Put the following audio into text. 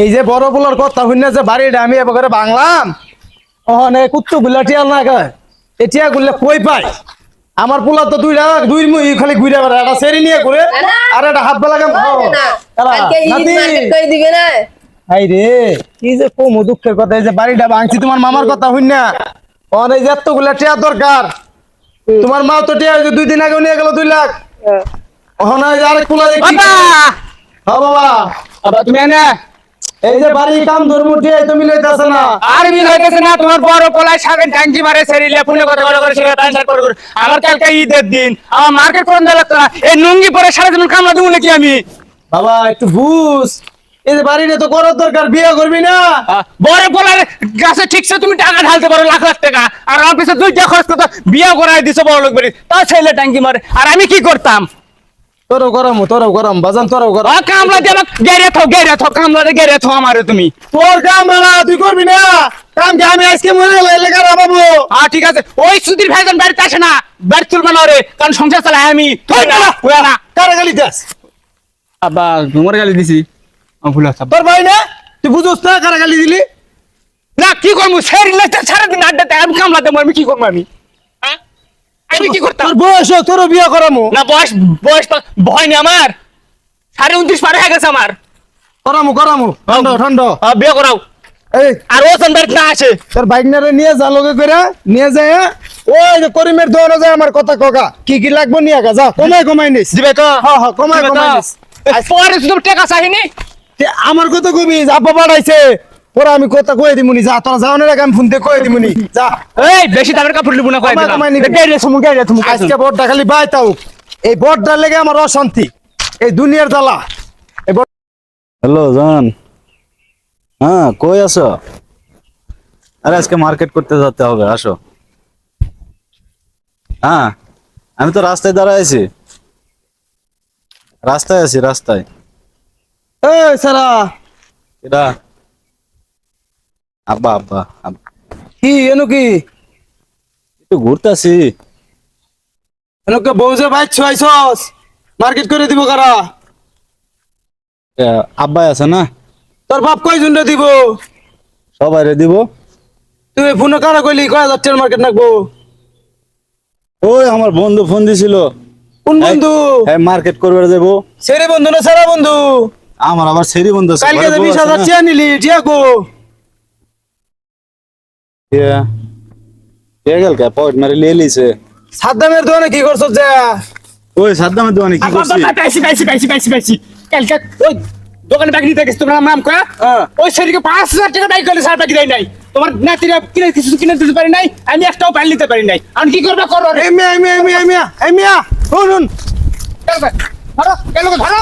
এই যে বড় পোলার কথা শুনে যে বাড়িটা আমি এবার বাংলাম ওখানে কুত্তু গুলা টিয়া না কয় এই টিয়া গুলা কই পাই আমার পোলা তো দুইটা দুই মুই খালি ঘুরে বেড়ায় একটা সেরি নিয়ে ঘুরে আর একটা হাত বেলা হাই রে কি যে কম দুঃখের কথা এই যে বাড়িটা ভাঙছি তোমার মামার কথা শুন না? ওখানে এই যে এতগুলা টিয়া দরকার। তোমার মা তো টিয়া দুই দিন আগে নিয়ে গেল দুই লাখ। ওখানে ওই যে আরেক পোলা দেখি। বাবা! হ্যাঁ বাবা। বাবা তুমি এনে। এই যে বাড়ি কাম ধর্ম টিয়া তো মিলাইতেছে না। আর মিল হইতেছে না তোমার বড় পোলাই সাবেন ট্যাঙ্কি মারে সেরিলে পুনে কথা বড় করে সেটা টাইম করে করে। আমার কালকে ঈদের দিন আমার মার্কেট করুন লাগতো না? এই নুঙ্গি পরে সারা জীবন কামলা দেবো নাকি আমি? বাবা একটু বুঝ। এই যে বাড়িটা তো করার দরকার বিয়ে করবি না? বড় পোলার গাছে ঠিকছে তুমি টাকা ঢালতে পারো লাখ লাখ টাকা। আর আমার পিছনে দুইটা খরচ করতো বিয়ে করাই দিছো বড় লোক বাড়ি। তা ছেলে ট্যাঙ্কি মারে। আর আমি কি করতাম? তোরও গরম তোরও গরম বাজান তোরও গরম। আ, কামলা দিয়ে আমাকে গেড়ে থো গেড়ে থো কামলা দিয়ে গেড়ে থো আমারে তুমি। তোর কাম বাড়া তুই করবি না। কাম কি আমি আজকে মরে এলাকার বাবু হ্যাঁ ঠিক আছে। ওই সুধীর ভাইজান বাড়িতে আসে না বাড়ি তুলবে না রে কারণ সংসার চালাই আমি। তুই না না। কারে গালি দাস? আব্বা তোমার গালি দিছি। আমি ভুল আছে তোর ভাই না? তুই বুঝোস না কারে গালি দিলি? না কি করব? সেই রিলেশন সারাদিন আড্ডাতে আমি কামলাতে আমি কি করব আমি? আমি কি করতাম? তোর বয়স তোরও বিয়ে করামু। না বয়স বয়স তো ভয় নেই আমার। সাড়ে উনত্রিশ পার হয়ে গেছে আমার। করামু করামু। ঠান্ডা ঠান্ডা। বিয়ে করাও। এই। আর ও বাড়িতে না আসে। তোর বাইক নারে নিয়ে যা লগে করে। নিয়ে যায় ওই যে করিমের দোকানে যায় আমার কথা ককা কি কি লাগবো নিয়ে গা? যা কমাই কমাই নিস। দিবে তো। হ্যাঁ হ্যাঁ কমাই? কমাই নিস। পরে শুধু টাকা চাহিনি? আমার কথা কবি আব্বা পাঠাইছে পরে আমি কথা কয়ে দিমুনি যা তোরা যাওয়ানোর আগে আমি ফোন দিয়ে কয়ে দিমুনি যা। এই বেশি দামের কাপড় লিবো না কয়ে দিলাম। কমাই নিবি। গেড়ে থমু গেড়ে থমু আজকে বড়টা খালি বাই তাও এই বড়টা লেগে আমার অশান্তি। এই দুনিয়ার জ্বালা। এই হ্যালো জান। হ্যাঁ কই আছো? আরে আজকে মার্কেট করতে যেতে হবে আসো। হ্যাঁ আমি তো রাস্তায় দাঁড়ায় আছি। রাস্তায় আছি রাস্তায়। এই সারা। এটা আব্বা আব্বা। কি এনো কি? একটু ঘুরতেছি। এনো কে বউজে ভাই মার্কেট করে দিব কারা? আব্বাই আছে না? তোর বাপ দিব? সবাই রে দিব। তুই ফোনে কারা কইলি? কয় হাজার টাকার মার্কেট নাকবো? ওই আমার বন্ধু ফোন দিছিল। কোন বন্ধু? হ্যাঁ মার্কেট করবে যাব। সেরে বন্ধু না সারা বন্ধু? আমার আবার সেরি বন্ধু কালকে বিশ হাজার। নিলি সাদ্দামের দোকানে কি করছস যে? ওই সাদ্দামের দোকানে কি করছিস পাইছি পাইছি পাইছি পাইছি পাইছি কালকে ওই দোকানে ব্যাগ নিতে গেছি তোমার নাম কয়া? হ্যাঁ। ওই শরীরকে পাঁচ হাজার টাকা ব্যাগ করলে সার ব্যাগ দেয় নাই। তোমার নাতিরা কিনে কিছু কিনে দিতে পারি নাই আমি একটাও প্যান্ট নিতে পারি নাই। আমি কি করবে করো? রে এই মিয়া এই মিয়া এই মিয়া এই মিয়া এই মিয়া। শুন শুন ধরো কেন ধরো।